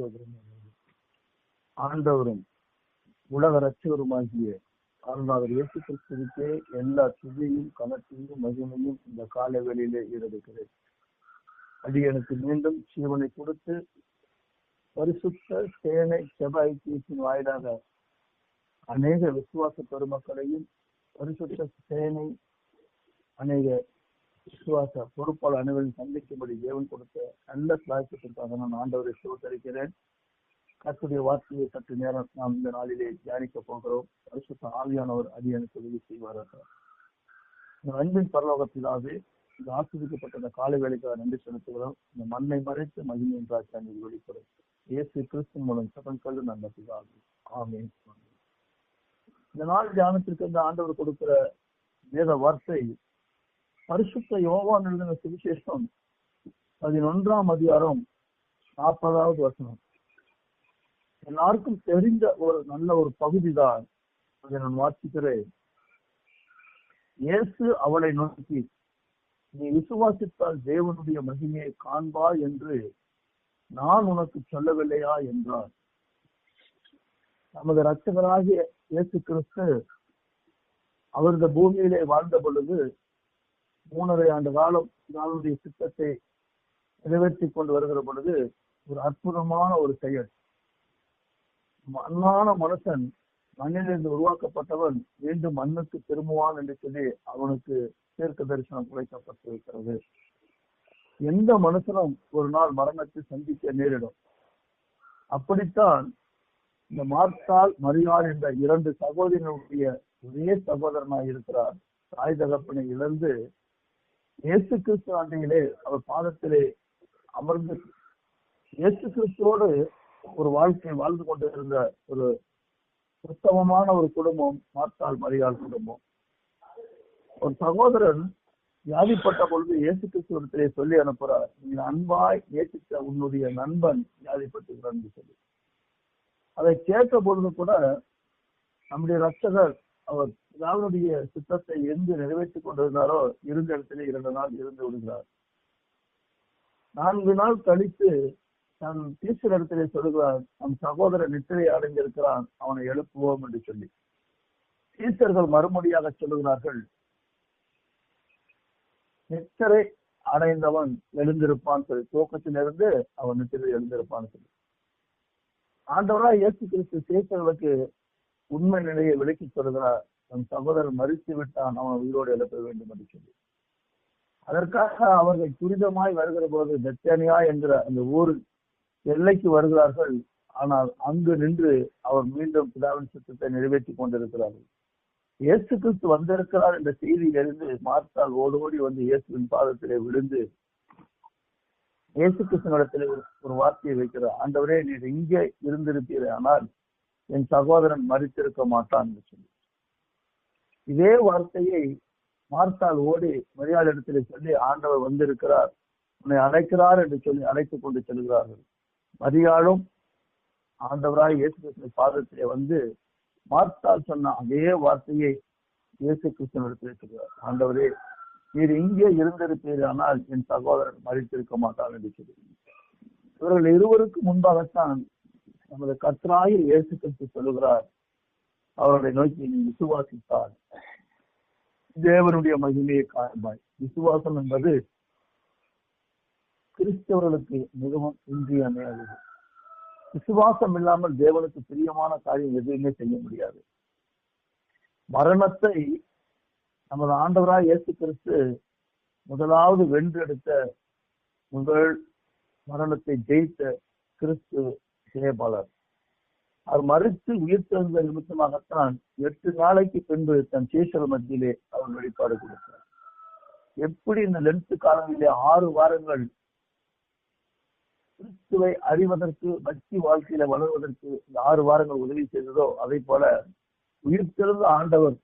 சோதரம் ஆண்டவரும் உலக ரட்சகருமாகிய அருணாவர் இயேசு கிறிஸ்துவுக்கே எல்லா துதியும் கனத்தையும் மகிமையும் இந்த கால வேளையிலே அது எனக்கு மீண்டும் ஜீவனை கொடுத்து பரிசுத்த சேனை செப தீசின் வாயிலாக அநேக விசுவாச பெருமக்களையும் பரிசுத்த சேனை அநேக விசுவாச பொறுப்பாளர் அனைவரும் சந்திக்கும்படி தேவன் கொடுத்த நல்ல சாய்ப்பத்திற்காக நான் ஆண்டவரை சிவத்தரிக்கிறேன் கத்துடைய வார்த்தையை சற்று நேரம் நாம் இந்த நாளிலே தியானிக்க போகிறோம். பரிசுத்த ஆவியானவர் அடியனுக்கு உதவி செய்வார்கள் இந்த அன்பின் பரலோகத்திலாவே இந்த ஆஸ்வதிக்கப்பட்ட இந்த காலை வேலைக்காக நன்றி செலுத்துகிறோம். இந்த மண்ணை மறைத்து மகிமை என்றாச்சு அங்கே வெளிப்படும் இயேசு கிறிஸ்து மூலம் சபன்கள் நல்ல பிதாவே ஆமே இந்த நாள் தியானத்திற்கு இந்த ஆண்டவர் கொடுக்கிற வேத வார்த்தை பரிசுத்த யோவான் எழுதின சுவிசேஷம் பதினொன்றாம் அதிகாரம் நாற்பதாவது வசனம். எல்லாருக்கும் தெரிந்த ஒரு நல்ல ஒரு பகுதி தான் அதை நான் வாசிக்கிறேன். இயேசு அவளை நோக்கி நீ விசுவாசித்தால் தேவனுடைய மகிமையை காண்பாய் என்று நான் உனக்கு சொல்லவில்லையா? என்றார். நமது ரட்சகராகிய இயேசு கிறிஸ்து அவரது பூமியிலே வாழ்ந்த பொழுது மூணரை ஆண்டு காலம் நாளுடைய திட்டத்தை நிறைவேற்றி கொண்டு வருகிற பொழுது ஒரு அற்புதமான ஒரு செயல். மண்ணான மனுஷன் மண்ணிலிருந்து உருவாக்கப்பட்டவன் மீண்டும் மண்ணுக்கு திரும்புவான் என்று சொல்லி அவனுக்கு தீர்க்க தரிசனம் குறைக்கப்பட்டிருக்கிறது எந்த மனுஷனும் ஒரு நாள் மரணத்தை சந்திக்க நேரிடும். அப்படித்தான் இந்த மார்த்தால் மரியாள் என்ற இரண்டு சகோதரனுடைய ஒரே சகோதரனாய் இருக்கிறார். தாய் தகப்பனை இழந்து இயேசு கிறிஸ்து ஆண்டையிலே அவர் பாதத்திலே அமர்ந்து இயேசு கிறிஸ்துவோடு ஒரு வாழ்க்கை வாழ்ந்து கொண்டிருந்த ஒரு உத்தமமான ஒரு குடும்பம் மார்த்தால் மரியாள் குடும்பம். ஒரு சகோதரன் வியாதிப்பட்ட பொழுது இயேசு கிறிஸ்துவத்திலே சொல்லி அனுப்புறார் நீ அன்பாய் நேசித்த உன்னுடைய நண்பன் வியாதிப்பட்டுகிறான் சொல்லி. அதை கேட்ட பொழுது கூட நம்முடைய ரட்சகர் அவர் ராவனுடைய சித்தத்தை எங்கு நிறைவேற்றிக் கொண்டிருந்தாரோ இருந்த இடத்திலே இரண்டு நாள் இருந்து விடுகிறார். நான்கு நாள் கழித்து தன் டீச்சர் இடத்திலே சொல்கிறார் நம் சகோதரன் நித்திரை அடைந்திருக்கிறான் அவனை எழுப்புவோம் என்று சொல்லி. டீச்சர்கள் மறுமொழியாக சொல்லுகிறார்கள் நித்திரை அடைந்தவன் எழுந்திருப்பான் சொல்லி. தூக்கத்திலிருந்து அவன் நித்திரை எழுந்திருப்பான் சொல்லி. ஆண்டவராக இயேசு கிறிஸ்து சீசர்களுக்கு உண்மை நிலையை விளக்கி சொல்கிறார் தன் சகோதரன் மறித்து விட்டான். அவன் உயிரோடு எழுப்ப வேண்டும் என்று சொல்லி. அதற்காக அவர்கள் துரிதமாய் வருகிற போது பெத்தனியா என்கிற அந்த ஊர் எல்லைக்கு வருகிறார்கள். ஆனால் அங்கு நின்று அவர் மீண்டும் பிதாவின் சுத்தத்தை நிறைவேற்றி கொண்டிருக்கிறார்கள். இயேசு கிறிஸ்து வந்திருக்கிறார் என்ற செய்தியிலிருந்து மார்த்தால் ஓடோடி வந்து இயேசுவின் பாதத்திலே விழுந்து இயேசு கிருஷ்ணனிடத்திலே ஒரு ஒரு வார்த்தையை வைக்கிறார். ஆண்டவரே நீர் இங்கே இருந்திருப்பீர்கள் ஆனால் என் சகோதரன் மறித்திருக்க மாட்டான் என்று சொல்லி. இதே வார்த்தையை மார்த்தால் ஓடி மரியாதை இடத்திலே சொல்லி ஆண்டவர் வந்திருக்கிறார். உன்னை அழைக்கிறார் என்று சொல்லி அழைத்துக் கொண்டு செல்கிறார்கள். மரியாளும் ஆண்டவராய் இயேசு கிருஷ்ணன் பாதத்திலே வந்து மார்த்தால் சொன்ன அதே வார்த்தையை இயேசு கிருஷ்ணன் இடத்திலே சொல்கிறார். ஆண்டவரே நீர் இங்கே இருந்திருப்பீர் ஆனால் என் சகோதரன் மறித்திருக்க மாட்டான் என்று சொல்லி இவர்கள் இருவருக்கு முன்பாகத்தான் நமது கர்த்தராய இயேசு கிறிஸ்து சொல்லுகிறார். அவர்களை நோக்கி நீ விசுவாசித்தால் தேவனுடைய மகிமையை காண்பாய். விசுவாசம் என்பது கிறிஸ்தவர்களுக்கு மிகவும் இன்றியமையாதது. விசுவாசம் இல்லாமல் தேவனுக்கு பிரியமான காரியம் எதுவுமே செய்ய முடியாது. மரணத்தை நமது ஆண்டவராய் இயேசு கிறிஸ்து முதலாவது வென்றெடுத்த முதல் மரணத்தை ஜெயித்த கிறிஸ்து ஜெயபாலர் அவர் மறுத்து உயிர்த்தெழுந்த நிமித்தமாகத்தான் எட்டு நாளைக்கு பின்பு தன் சேஷர் மத்தியிலே அவர் வெளிப்பாடு கொடுத்தார். எப்படி இந்த லென்த் காலங்களிலே ஆறு வாரங்கள் கிறிஸ்துவை அறிவதற்கு பக்தி வாழ்க்கையில வளர்வதற்கு இந்த ஆறு வாரங்கள் உதவி செய்ததோ அதை போல உயிர்த்தெழுந்த ஆண்டவர்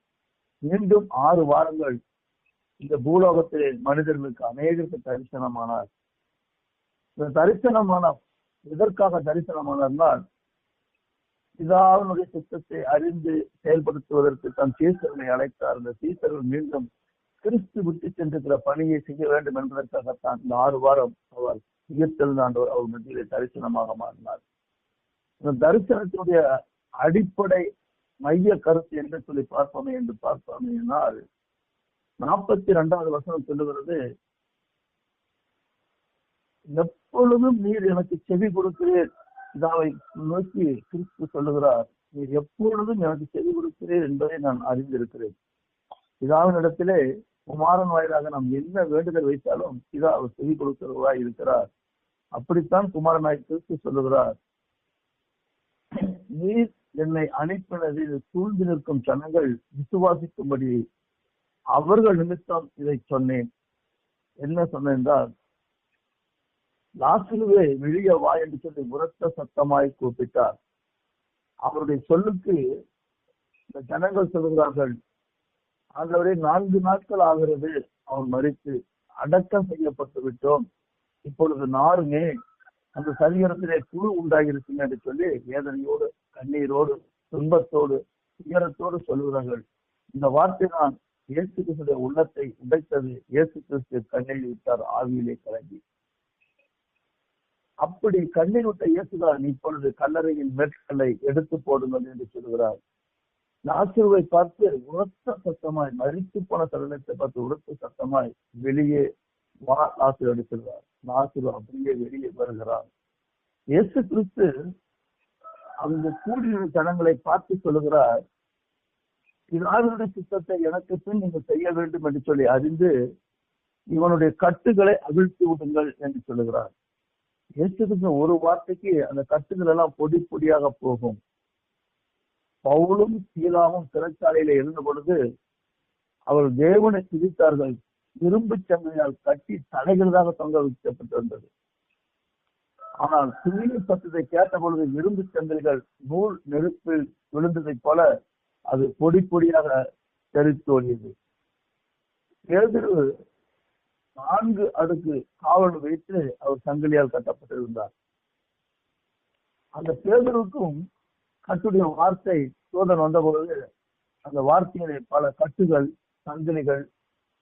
மீண்டும் ஆறு வாரங்கள் இந்த பூலோகத்திலே மனிதர்களுக்கு அநேகருக்கு தரிசனமானார். இந்த தரிசனமான எதற்காக தரிசனமானார்னால் பிதாவினுடைய சித்தத்தை அறிந்து செயல்படுத்துவதற்கு தன் சீசர்களை அழைத்தார். இந்த சீசர்கள் மீண்டும் கிறிஸ்து விட்டு சென்றிருக்கிற பணியை செய்ய வேண்டும் என்பதற்காகத்தான் இந்த ஆறு வாரம் அவர் உயிர்த்தெழுந்தாண்டவர் அவர் மத்தியிலே தரிசனமாக மாறினார். இந்த தரிசனத்தினுடைய அடிப்படை மைய கருத்து என்று சொல்லி பார்ப்போமே என்று பார்ப்போமேனால் நாற்பத்தி இரண்டாவது வசனம் சொல்லுகிறது எப்பொழுதும் நீர் எனக்கு செவி கொடுக்கிறேன் பிதாவை நோக்கி கிறிஸ்து சொல்லுகிறார் நீர் எப்பொழுதும் எனக்கு செய்து கொடுக்கிறீர் என்பதை நான் அறிந்திருக்கிறேன். பிதாவின் இடத்திலே குமாரன் வாயிலாக நாம் என்ன வேண்டுதல் வைத்தாலும் பிதா அவர் செவி கொடுக்கிறவராய் இருக்கிறார். அப்படித்தான் குமாரனாய் கிறிஸ்து சொல்லுகிறார் நீர் என்னை அனுப்பினதில் சூழ்ந்து நிற்கும் ஜனங்கள் விசுவாசிக்கும்படி அவர்கள் நிமித்தம் இதை சொன்னேன். என்ன சொன்னேன் என்றால் லாசிலுவே விழிய வா என்று சொல்லி உரத்த சத்தமாய் கூப்பிட்டார். அவருடைய சொல்லுக்கு இந்த ஜனங்கள் சொல்லுகிறார்கள் ஆண்டவரே நான்கு நாட்கள் ஆகிறது அவன் மறித்து அடக்கம் செய்யப்பட்டு விட்டோம். இப்பொழுது நாருமே அந்த சரீரத்திலே குழு உண்டாகிருக்குங்க என்று சொல்லி வேதனையோடு கண்ணீரோடு துன்பத்தோடு துயரத்தோடு சொல்கிறார்கள் இந்த வார்த்தை தான் இயேசு கிறிஸ்துடைய உள்ளத்தை உடைத்தது. இயேசு கிறிஸ்து கண்ணில் விட்டார் ஆவியிலே கலங்கி. அப்படி கண்ணீர் விட்ட இயேசுதான் இப்பொழுது கல்லறையின் மேற்கல்லை எடுத்து போடுங்கள் என்று சொல்கிறார் நாசுருவை பார்த்து உரத்த சத்தமாய் மறித்து போன தருணத்தை பார்த்து உரத்த சத்தமாய் வெளியே வா நாசுரு அடிக்கிறார் நாசுரு அப்படியே வெளியே வருகிறார். இயேசு கிறிஸ்து அந்த கூடியிருந்த ஜனங்களை பார்த்து சொல்லுகிறார் பிதாவினுடைய சித்தத்தை எனக்கு பின் நீங்கள் செய்ய வேண்டும் என்று சொல்லி அறிந்து இவனுடைய கட்டுகளை அவிழ்த்து விடுங்கள் என்று சொல்லுகிறார். இயேசுக்கு ஒரு வார்த்தைக்கு அந்த கட்டுகள் எல்லாம் பொடி பொடியாக போகும். பவுலும் சீலாவும் சிறைச்சாலையில இருந்த பொழுது அவர் தேவனை சிரித்தார்கள். இரும்பு சங்கையால் கட்டி தலைகளாக தொங்க வைக்கப்பட்டிருந்தது. ஆனால் துணியை சத்தத்தை கேட்ட பொழுது இரும்பு சங்கிலிகள் நூல் நெருப்பில் விழுந்ததைப் போல அது பொடி பொடியாக தெரித்தோடியது பேதிரு நான்கு அடுக்கு காவல் வைத்து அவர் சங்கிலியால் கட்டப்பட்டிருந்தார். அந்த பேதருக்கும் கட்டுடைய வார்த்தை சோதனை வந்தபொழுது அந்த வார்த்தையிலே பல கட்டுகள் சங்கிலிகள்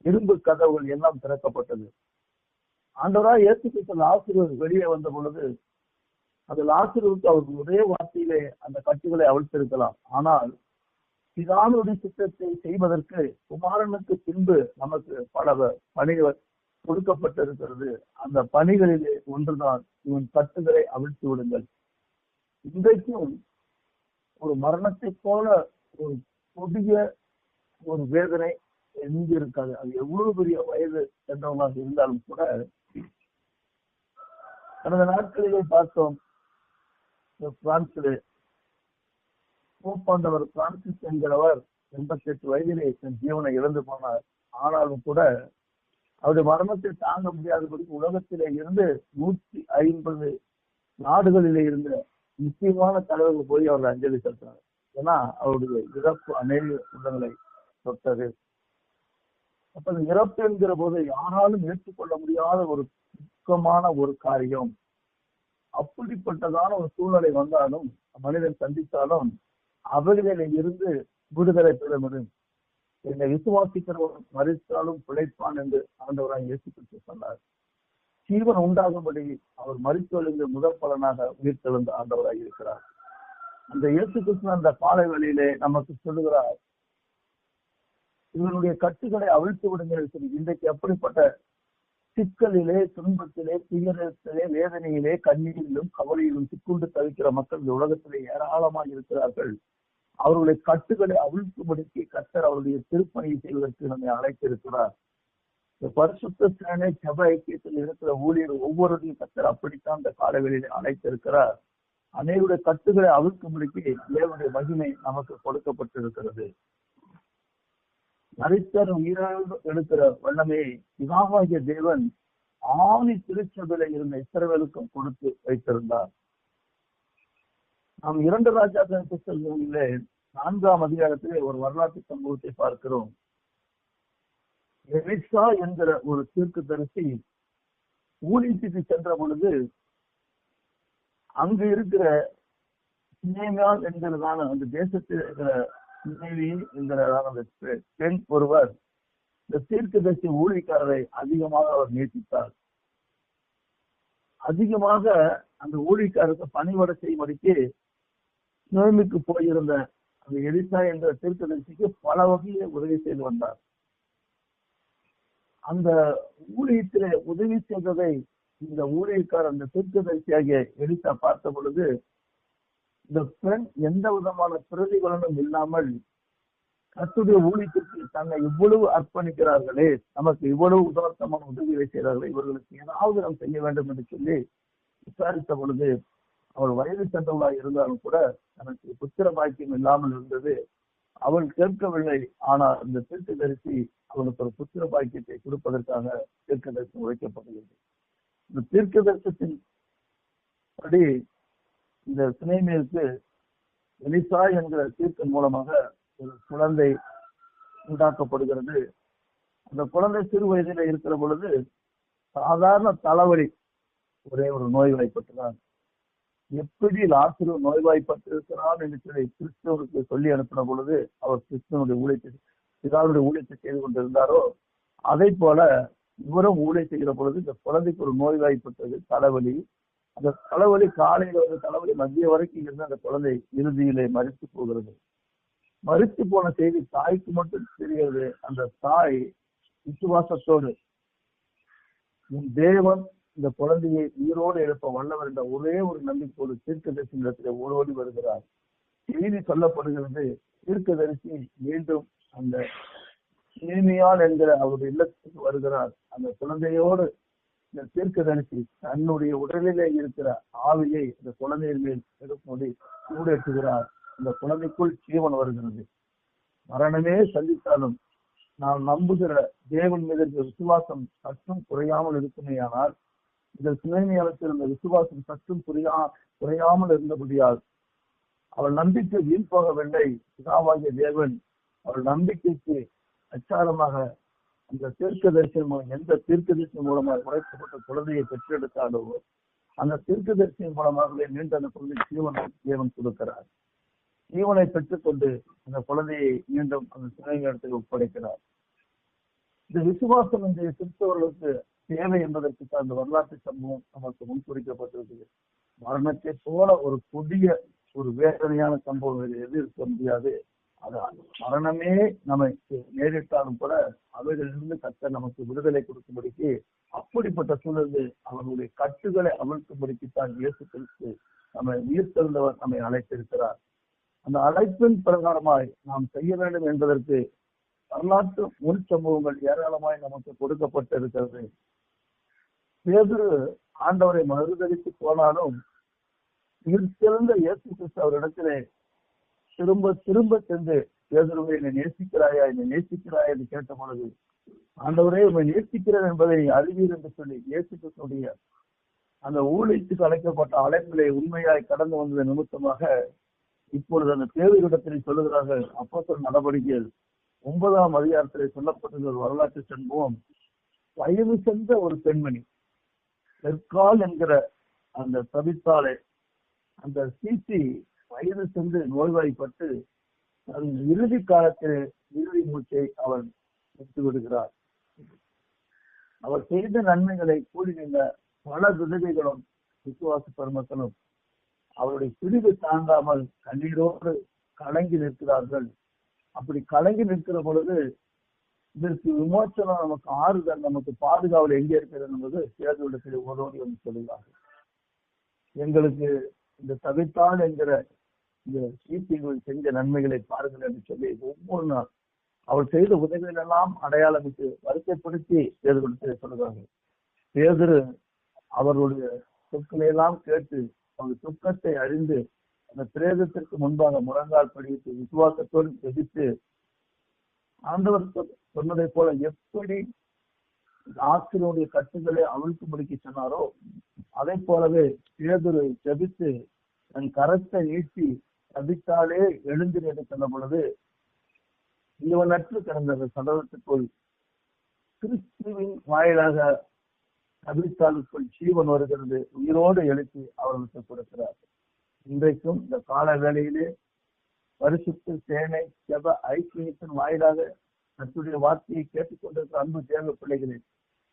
இரும்பு கதவுகள் எல்லாம் திறக்கப்பட்டது. ஆண்டவராக இயேசு கிறிஸ்து ஆசிரியர் வெளியே வந்த பொழுது அந்த ஆசிரியருக்கு அவர் ஒரே வார்த்தையிலே அந்த கட்டுகளை அவிழ்த்திருக்கலாம். ஆனால் பிதானுடைய சித்தத்தை செய்வதற்கு குமாரனுக்கு பின்பு நமக்கு பல பணிகள் கொடுக்கப்பட்டிருக்கிறது. அந்த பணிகளிலே ஒன்றுதான். இவன் கட்டுகளை அவிழ்த்து விடுங்கள். இன்றைக்கும் ஒரு மரணத்தை போல ஒரு கொடிய ஒரு வேதனை எங்க இருக்காது அது எவ்வளவு பெரிய வயது சென்றவங்களாக இருந்தாலும் கூட கடந்த நாட்களிலே பார்த்தோம். பிரான்சிலே போப்பாண்டவர் பிரான்சிஸ் என்கிறவர் எண்பத்தி எட்டு வயதிலே தன் ஜீவனை இழந்து போனார். ஆனாலும் கூட அவருடைய மரணத்தை தாங்க முடியாதபடி உலகத்திலே இருந்து நூற்றி ஐம்பது நாடுகளிலே இருந்த முக்கியமான தலைவர்கள் போய் அவர் அஞ்சலி செலுத்தினார். ஏன்னா அவருடைய இறப்பு அநேக உள்ளங்களை தொட்டது. அப்ப இந்த இறப்பு என்கிற போது யாராலும் ஏற்றுக்கொள்ள முடியாத ஒரு துக்கமான ஒரு காரியம். அப்படிப்பட்டதான ஒரு சூழ்நிலை வந்தாலும் மனிதன் சந்தித்தாலும் அவர்களில் இருந்து விடுதலை பெற முடியும். என்னை விசுவாசிக்கிறவன் மறித்தாலும் பிழைப்பான் என்று ஆண்டவராய் இயேசு கிறிஸ்து சொன்னார். ஜீவன் உண்டாகும்படி அவர் மறித்தொழிந்து முதல் பலனாக உயிர்த்தெழுந்த ஆண்டவராய் இருக்கிறார். அந்த இயேசு கிறிஸ்து அந்த பாலை வழியிலே நமக்கு சொல்லுகிறார் இவனுடைய கட்டுகளை அவிழ்த்து விடுங்கள். சொல்லி இன்றைக்கு அப்படிப்பட்ட சிக்கலிலே துன்பத்திலே துயரத்திலே வேதனையிலே கண்ணீரிலும் கவலையிலும் சிக்குண்டு தவிக்கிற மக்கள் இந்த உலகத்திலே ஏராளமாக இருக்கிறார்கள். அவர்களுடைய கட்டுகளை அவிழ்க்கும்படிக்கு கத்தர் அவருடைய திருப்பணியை செய்வதற்கு நம்மை அழைத்திருக்கிறார். இந்த பரிசுத்த சேனை ஜப ஐக்கியத்தில் இருக்கிற ஊழியர் ஒவ்வொருவரையும் கத்தர் அப்படித்தான் இந்த காலவெளியில அழைத்திருக்கிறார். அனைவருடைய கட்டுகளை அவிழ்க்கும்படிக்கு தேவனுடைய மகிமை நமக்கு கொடுக்கப்பட்டிருக்கிறது. நரித்தர் உயிரோடு எடுக்கிற வல்லமே பிதாவாகிய தேவன் ஆணி திருச்சபையில இருந்த இஸ்ரவேலுக்கும் கொடுத்து வைத்திருந்தார். நாம் இரண்டு ராஜாக்களுக்கு புத்தகங்களிலே நான்காம் அதிகாரத்திலே ஒரு வரலாற்று சம்பவத்தை பார்க்கிறோம். எலிசா என்கிற ஒரு தீர்க்கு தரிசி ஊழியத்துக்கு சென்ற பொழுது அங்கு இருக்கிற சினேமியால் என்கிறதான அந்த தேசத்தில் இருக்கிற என்கிறதான அந்த பெண் ஒருவர் இந்த தீர்க்க தரிசி ஊழியக்காரரை அதிகமாக அவர் நேசித்தார். அதிகமாக அந்த ஊழியக்காரருக்கு பணிவடை செய்யும்படிக்கு நோய்மிக்கு போயிருந்த அந்த எலிசா என்ற தீர்க்கதரிசிக்கு பல வகையிலே உதவி செய்து வந்தார். அந்த ஊழியத்திலே உதவி செய்ததை இந்த ஊழியக்காரர் அந்த தீர்க்கதரிசியாகிய எலிசா பார்த்த பொழுது இந்த பெண் எந்த விதமான பிரதிபலனும் இல்லாமல் கத்துடைய ஊழியத்திற்கு தன்னை இவ்வளவு அர்ப்பணிக்கிறார்களே நமக்கு இவ்வளவு உதார்த்தமான உதவிகளை செய்கிறார்களே இவர்களுக்கு ஏதாவது நாம் செய்ய வேண்டும் என்று சொல்லி விசாரித்த பொழுது அவள் வயது சென்றவளா இருந்தாலும் கூட தனக்கு புத்திர பாக்கியம் இல்லாமல் இருந்தது. அவள் கேட்கவில்லை. ஆனால் இந்த தீர்க்கதரிசி அவளுக்கு ஒரு புத்திர பாக்கியத்தை கொடுப்பதற்காக தீர்க்கதரிசி உழைக்கப்படுகிறது இந்த தீர்க்கதரிசத்தின் படி இந்த சினைமேலுக்கு எலிசா என்கிற தீர்க்கன் மூலமாக ஒரு குழந்தை உண்டாக்கப்படுகிறது. அந்த குழந்தை சிறு வயதில இருக்கிற பொழுது சாதாரண தலைவலி ஒரே ஒரு நோய் வாய்ப்பட்டுதான் எப்படி லாசரு நோய்வாய்ப்பட்டிருக்கிறான் என்று சொல்லி சொல்லி அனுப்பின பொழுது அவர் கிறிஸ்தவனுடைய ஊழியத்தை பிதாவுடைய ஊழியத்தை செய்து கொண்டிருந்தாரோ அதை போல இவரும் ஊழிய செய்கிற பொழுது இந்த குழந்தைக்கு ஒரு நோய்வாய்ப்பட்டது தலைவலி. அந்த தலைவலி காலையில ஒரு தலைவலி மதிய வரைக்கும் இருந்து அந்த குழந்தை இறுதியிலே மறித்து போகிறது. மறித்து போன செய்தி தாய்க்கு மட்டும் தெரிகிறது அந்த தாய் விசுவாசத்தோடு உன் தேவன் இந்த குழந்தையை உயிரோடு எழுப்ப வல்லவர் என்ற ஒரே ஒரு நம்பிக்கையோடு தீர்க்கதரிசி இடத்திலே ஓடோடி வருகிறார். செய்தி சொல்லப்படுகிறது தீர்க்கதரிசி மீண்டும் அந்த இனிமையால் என்கிற அவருடைய இல்லத்துக்கு வருகிறார். அந்த குழந்தையோடு இந்த தீர்க்கதரிசி தன்னுடைய உடலிலே இருக்கிற ஆவியை இந்த குழந்தையின் மேல் எடுக்கும்படி சூடேற்றுகிறார் இந்த குழந்தைக்குள் ஜீவன் வருகிறது. மரணமே சந்தித்தாலும் நாம் நம்புகிற தேவன் மீது விசுவாசம் சற்றும் குறையாமல் இருக்குமேயானால் இந்த சினைமையாளத்தில் இருந்த விசுவாசம் சற்றும் குறையா குறையாமல் இருந்தபடியால் அவள் நம்பிக்கை வீண் போகவில்லை. பிதாவாகிய தேவன் அவள் நம்பிக்கைக்கு அச்சாரமாக அந்த தீர்க்க தரிசனம் மூலம் எந்த தீர்க்க தரிசனம் மூலமாக உரைக்கப்பட்ட குழந்தையை பெற்றெடுத்தாலோ அந்த தீர்க்க தரிசனம் மூலமாகவே நீண்ட அந்த குழந்தை ஜீவனை தேவன் கொடுக்கிறார். ஜீவனை பெற்றுக்கொண்டு அந்த குழந்தையை மீண்டும் அந்த சினைமையிடத்தில் ஒப்படைக்கிறார். இந்த விசுவாசம் இன்றைய கிறிஸ்தவர்களுக்கு தேவை என்பதற்கு அந்த வரலாற்று சம்பவம் நமக்கு முன்குறிக்கப்பட்டிருக்குது மரணத்தை போல ஒரு புதிய ஒரு வேதனையான சம்பவம் வேறு எது இருக்க முடியாது. அதான் மரணமே நமக்கு நேரிட்டாலும் கூட அவைகளிலிருந்து கத்த நமக்கு விடுதலை கொடுக்கும்படிக்கு அப்படிப்பட்ட சூழலில் அவர்களுடைய கட்டுகளை அமர்த்தும்படிக்குத்தான் தான் இயேசு கிறிஸ்து நம்மை உயிர் திறந்தவர் நம்மை அழைத்திருக்கிறார். அந்த அழைப்பின் பிரகாரமாய் நாம் செய்ய வேண்டும் என்பதற்கு வரலாற்று முன் சம்பவங்கள் ஏராளமாய் நமக்கு கொடுக்கப்பட்டிருக்கிறது. பேதுரு ஆண்டவரை மறுதளித்து போனாலும் சிறந்த இயேசு கிறிஸ்து அவரிடத்திலே திரும்ப திரும்ப சென்று பேதுருவை என்னை நேசிக்கிறாயா என்னை நேசிக்கிறாயா என்று கேட்ட பொழுது ஆண்டவரே உண்மை நேசிக்கிறேன் என்பதை நீ அறிவீர் என்று சொல்லி இயேசு கிறிஸ்துடைய அந்த ஊழியத்துக்கு அழைக்கப்பட்ட அழைப்பிலே உண்மையாய் கடந்து வந்தது நிமித்தமாக இப்பொழுது அந்த பேரிடத்தில் சொல்லுகிறார்கள் அப்போ நடவடிக்கைகள் ஒன்பதாம் அதிகாரத்திலே சொல்லப்பட்டிருந்த ஒரு வரலாற்று சம்பவம் வயது சென்ற ஒரு பெண்மணி. தெற்கால் என்கிற அந்த தவித்தாலே அந்த சிசி வயது சென்று நோய்வாய்ப்பட்டு தன் இறுதி காலத்தில் இறுதி மூச்சை அவன் விட்டு விடுகிறார் அவர் செய்த நன்மைகளை கூறி நின்ற பல விதவைகளும் விசுவாச பெருமக்களும் அவருடைய பிரிவு தாங்காமல் கண்ணீரோடு கலங்கி நிற்கிறார்கள். அப்படி கலங்கி நிற்கிற பொழுது இதற்கு விமோச்சனம் நமக்கு ஆறுதல் நமக்கு பாதுகாவல் எங்கே இருக்கிறது என்பது சேதுவிடத்தில் ஓடோடி வந்து சொல்கிறார்கள் எங்களுக்கு இந்த தவித்தாள் என்கிற இந்த சீப்பிகள் செஞ்ச நன்மைகளை பாருங்கள் என்று சொல்லி ஒவ்வொரு நாள் அவள் செய்த உதவிகள் எல்லாம் அடையாளமிட்டு வரிசைப்படுத்தி பேதரிடத்தில் சொல்கிறார்கள் பேதரு அவர்களுடைய சொற்களை எல்லாம் கேட்டு அவர் துக்கத்தை அறிந்து அந்த பிரேதத்திற்கு முன்பாக முழங்கால் படித்து விசுவாசத்தோடு ஜெபித்து ஆண்டவர் சொன்னதை போல எப்படி ஆசிரியருடைய கட்டுகளை அவிழ்க்கும்படிக்கு சொன்னாரோ அதை போலவே பேதுரு ஜபித்து தன் கரத்தை நீட்டி ஜபித்தாலே எழுந்திரி என்று சொன்ன பொழுது இவனற்று கிடந்த சதவத்துக்குள் கிறிஸ்துவின் வாயிலாக ஜபித்தாளுக்குள் ஜீவன் வருகிறது உயிரோடு எழுப்பி அவர்களுக்கு கொடுக்கிறார். இன்றைக்கும் இந்த கால வேளையிலே பரிசுத்த சேனை ஜப ஐக்கியத்தின் வாயிலாக கத்துடைய வார்த்தையை கேட்டுக்கொண்டிருக்கிற அன்பு தேவ பிள்ளைகளே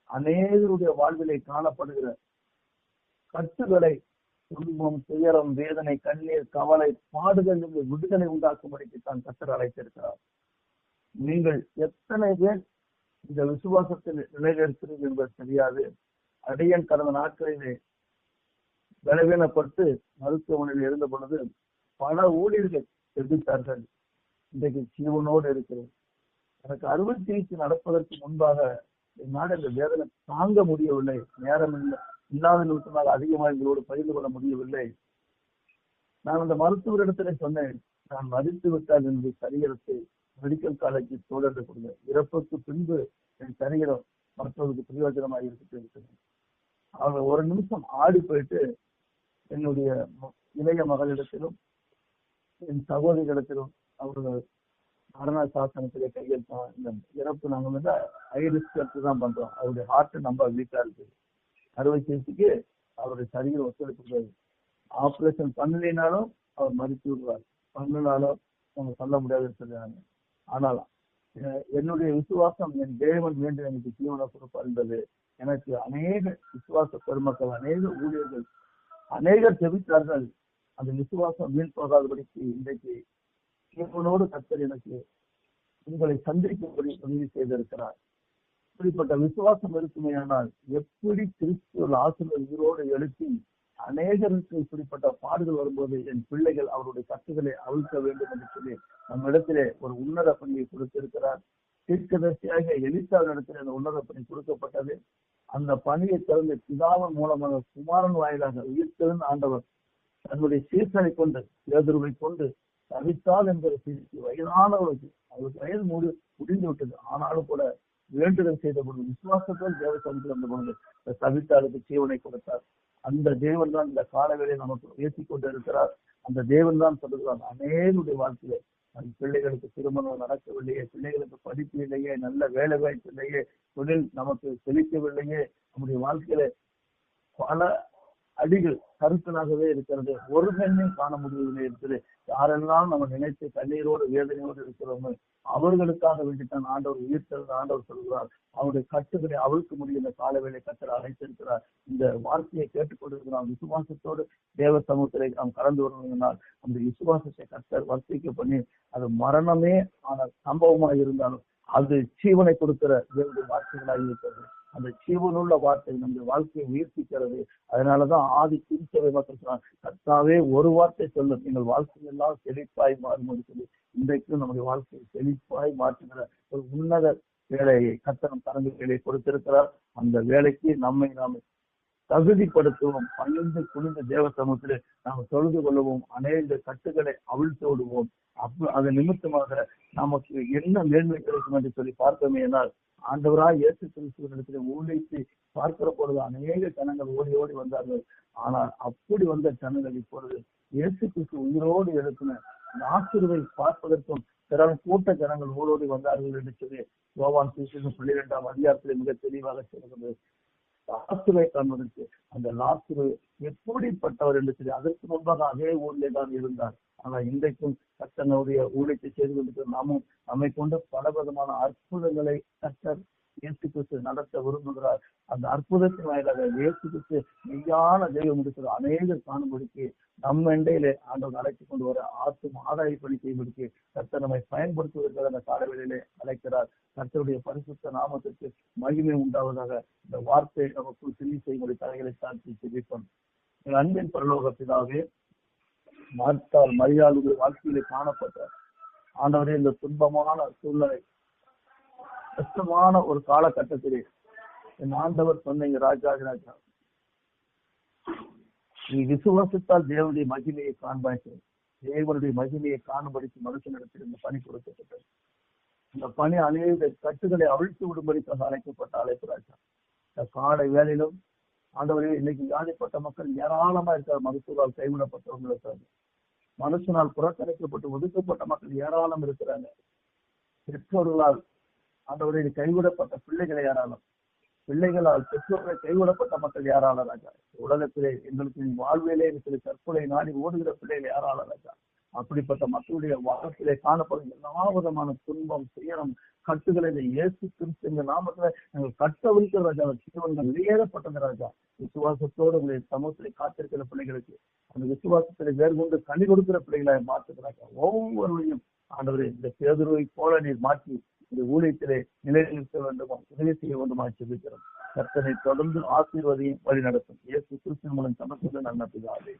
அநேகருடைய வாழ்விலை காணப்படுகிற கட்டுகளை துன்பம் துயரம் வேதனை கண்ணீர் கவலை பாடுகள் என்று விடுதலை உண்டாக்கும்படிக்கு தான் கத்தர் அழைத்திருக்கிறார். நீங்கள் எத்தனை பேர் இந்த விசுவாசத்தில் நிலைநிறுத்துறது என்பது தெரியாது. அடியன் கடந்த நாட்களிலே பலவீனப்பட்டு மருத்துவமனையில் இருந்த பொழுது பல ஊழியர்கள் எதிர்த்தார்கள். இன்றைக்கு ஜீவனோடு இருக்கிறேன். எனக்கு அறுவை சிகிச்சை நடப்பதற்கு முன்பாக என்னால் இந்த வேதனை தாங்க முடியவில்லை. நேரம் இல்லை இல்லாத நிமிஷமாக அதிகமாக எங்களோடு பகிர்ந்து கொள்ள முடியவில்லை. நான் அந்த மருத்துவரிடத்திலே சொன்னேன் நான் மறித்து விட்டால் என்னுடைய சரீரத்தை மெடிக்கல் காலேஜ் தொடர்ந்து கொடுங்க. இறப்புக்கு பின்பு என் சரீரம் மருத்துவருக்கு பிரயோஜனமாக இருக்கிறது அவங்க ஒரு நிமிஷம் ஆடி போயிட்டு என்னுடைய இளைய மகளிடத்திலும் என் சகோதரிகளிடத்திலும் அவர்கள் மரண சாசனத்துல கையெழுத்தா இந்த இறப்பு நாங்க வந்து ஹை ரிஸ்க் எடுத்து தான் பண்றோம். அவருடைய ஹார்ட் நம்ம வீக்கா இருக்கு. அறுவை சிகிச்சைக்கு அவருடைய சரீரம் ஒத்துழைப்பு ஆப்ரேஷன் பண்ணலைனாலும் அவர் மறுத்து விடுவார். பண்ணினாலும் அவங்க சொல்ல முடியாதுன்னு சொல்லுவாங்க ஆனால் என்னுடைய விசுவாசம் என் தேவன் வேண்டும் எனக்கு ஜீவன கொடுப்பார் என்பது எனக்கு அநேக விசுவாச பெருமக்கள் அநேக ஊழியர்கள் அநேகர் ஜெபித்தார்கள். அந்த விசுவாசம் வீண் போகாதபடிக்கு இன்றைக்கு ஜீவனோடு கத்தர் எனக்கு உங்களை சந்திக்கும்படி உதவி செய்திருக்கிறார். இப்படிப்பட்ட விசுவாசம் இருக்குமே ஆனால் எப்படி கிறிஸ்துவ ஆசிரியர் உயிரோடு எழுப்பி அநேகருக்கு இப்படிப்பட்ட பாடுகள் வரும்போது என் பிள்ளைகள் அவருடைய கட்டுகளை அவிழ்க்க வேண்டும் என்று சொல்லி நம்ம இடத்திலே ஒரு உன்னத பணியை கொடுத்திருக்கிறார். தீர்க்கதரிசியாக எலிசாவினிடத்தில் அந்த உன்னத பணி கொடுக்கப்பட்டது. அந்த பணியை திறந்து பிதாவின் மூலமாக குமாரன் வாயிலாக உயிர்த்தெழுந்த ஆண்டவர் தன்னுடைய சீர்களை கொண்டு பேதுருவை கொண்டு தவித்தால் என்கிற சிரித்து வயதானவருக்கு அவருக்கு வயது மூடி முடிந்து விட்டது. ஆனாலும் கூட வேண்டுதல் செய்த பொழுது விசுவாசத்தால் தேவ சமூகத்தில் வந்த பொழுது தவித்தாளுக்கு ஜீவனை கொடுத்தார். அந்த தேவன் தான் இந்த காலவேளை நமக்கு உயர்த்தி கொண்டு இருக்கிறார் அந்த தேவன் தான் சொல்லுகிறார் அநேருடைய வாழ்க்கையில நம் பிள்ளைகளுக்கு திருமணம் நடக்கவில்லையே பிள்ளைகளுக்கு படிப்பு இல்லையே நல்ல வேலை வாய்ப்பு இல்லையே தொழில் நமக்கு செழிக்கவில்லையே நம்முடைய வாழ்க்கையில பல அடிகள் கருத்தனாகவே இருக்கிறது. ஒரு பெண்ணையும் காண முடியவில்லை இருக்குது யாரெல்லாம் நம்ம நினைத்து கண்ணீரோடு வேதனையோடு இருக்கிறோமோ அவர்களுக்காக வேண்டித்தான் ஆண்டவர் உயிர்த்தல் ஆண்டவர் சொல்கிறார். அவருடைய கட்டுகளை அவளுக்கு முடியும். இந்த காலவேளை கத்தர் அழைத்திருக்கிறார். இந்த வார்த்தையை கேட்டுக்கொண்டிருக்கிறோம் விசுவாசத்தோடு தேவ சமூகத்திலே நாம் கலந்து வருவதனால் அந்த விசுவாசத்தை கட்டர் வர்த்திக்க பண்ணி அது மரணமே ஆன சம்பவமாக இருந்தாலும் அது ஜீவனை கொடுக்கிற இரண்டு வார்த்தைகளாக இருக்கிறது. அந்த ஜீவனுள்ள வார்த்தை நம்முடைய வாழ்க்கையை உயர்த்திக்கிறது. அதனாலதான் ஆதி திருச்சபை மக்கள் சொன்னாங்க கர்த்தாவே ஒரு வார்த்தை சொல்லும். எங்கள் வாழ்க்கை எல்லாம் செழிப்பாய் மாறும் சொல்லி இன்றைக்கும் நம்முடைய வாழ்க்கையை செழிப்பாய் மாற்றுகிற ஒரு உன்னத வேலையை கத்தனம் தரங்க வேலையை கொடுத்திருக்கிறார். அந்த வேலைக்கு நம்மை நாம் தகுதிப்படுத்துவோம் பணிந்து குளிர்ந்த தேவ சமூகத்திலே நாம் தொழுது கொள்ளவும் அநேக கட்டுகளை அவிழ்த்து விடுவோம். அப்ப அதன் நிமித்தமாக நமக்கு என்ன மேன்மை கிடைக்கும் என்று சொல்லி பார்த்தோமேனால் ஆண்டவராய் இயேசு கிறிஸ்துவனிடத்தில் ஊழித்து பார்க்கிற பொழுது அநேக ஜனங்கள் ஓடி ஓடி வந்தார்கள். ஆனால் அப்படி வந்த ஜனங்கள் இப்பொழுது இயேசு கிறிஸ்து உயிரோடு எழுப்பின நாசிறுவை பார்ப்பதற்கும் பிறகு கூட்ட ஜனங்கள் ஓடோடி வந்தார்கள் என்று சொல்லி கோவான் கிறிஸ்து சொல்லி இரண்டாம் மிக தெளிவாக சொல்கிறது லாசுரை காண்பதற்கு அந்த லாசுரு எப்படிப்பட்டவர் என்று சொல்லி அதற்கு முன்பாக அதே ஊரிலே தான் இருந்தார். ஆனா இன்றைக்கும் கத்தனுடைய ஊழியத்தை செய்து கொண்டிருக்கிற நாமும் நம்மை கொண்டு பல விதமான அற்புதங்களை கத்தர் இயேசு கிறிஸ்து நடத்த விரும்புகிறார். அந்த அற்புதத்தின் வாயிலாக இயேசு கிறிஸ்து மெய்யான தெய்வம் இருக்கிற அநேகர் காணும்படிக்கு நம்ம இண்டையிலே ஆண்டவர் அழைத்துக் கொண்டு வர ஆத்தும் ஆதாய பணி செய்வதற்கு கர்த்தர் நம்மை பயன்படுத்துவதற்காக அந்த காலவெளியிலே அழைக்கிறார். கர்த்தருடைய பரிசுத்த நாமத்திற்கு மகிமை உண்டாவதாக இந்த வார்த்தை நமக்குள் சில்லி செய்யும்படி தலைகளை சாட்சி சிரிப்போம் என் அன்பின் பரலோக மார்த்தால் மரியாளுடைய வாழ்க்கையிலே காணப்பட்ட ஆண்டவரே இந்த துன்பமான சூழ்நிலை கஷ்டமான ஒரு காலகட்டத்திலே என் ஆண்டவர் சொன்னீங்க ராஜாதி ராஜா நீ விசுவாசத்தால் தேவனுடைய மகிமையை காண்பாய்க்கு தேவனுடைய மகிமையை காணும்படிக்கு மனுஷனிடத்தில் இந்த பணி கொடுக்கப்பட்டது. இந்த பணி அநேக கட்டுகளை அவிழ்த்து விடும்படிக்காக அழைக்கப்பட்ட அழைப்பு ராஜா இந்த காலை வேலையிலும் ஆண்டவரே இன்னைக்கு வியாதிப்பட்ட மக்கள் ஏராளமா இருக்கிற மருத்துவரால் கைவிடப்பட்டவங்க இருக்காங்க மனுஷனால் புறக்கணிக்கப்பட்டு ஒதுக்கப்பட்ட மக்கள் ஏராளம் இருக்கிறாங்க பெற்றோர்களால் ஆண்டவரே கைவிடப்பட்ட பிள்ளைகளை ஏராளம். பிள்ளைகளால் பெற்றோர்களை கைவிடப்பட்ட மக்கள் யாரால ராஜா? உலகத்திலே எங்களுக்கு வாழ்விலே இருக்கிற தற்கொலை நாடி ஓடுகிற பிள்ளைகள் யாரால ராஜா? அப்படிப்பட்ட மக்களுடைய வாழ்க்கையிலே காணப்படும் எல்லா விதமான துன்பம் துயரம் கட்டுகளை இயேசு கிறிஸ்து இந்த நாமத்துல நாங்கள் கட்டவிழ்க்கிற ராஜா சிறுவன்கள் வெளியேறப்பட்டது ராஜா. விசுவாசத்தோடு உங்களுடைய சமூகத்திலே காத்திருக்கிற பிள்ளைகளுக்கு அந்த விசுவாசத்தில் வேர்கொண்டு கனி கொடுக்கிற பிள்ளைகளை மாற்றுகிறாங்க ஒவ்வொருவரையும் ஆண்டவரே இந்த பேதுருவை போல நீர் மாற்றி இந்த ஊழியத்திலே நிலைநிறுத்த வேண்டுமா உதவி செய்ய வேண்டுமா சொல்லிக்கிறோம் கர்த்தனை தொடர்ந்து ஆசீர்வதியும் வழி நடத்தும் இயேசு கிறிஸ்துவின் மூலம் சமத்துவ நல்ல பிதாவே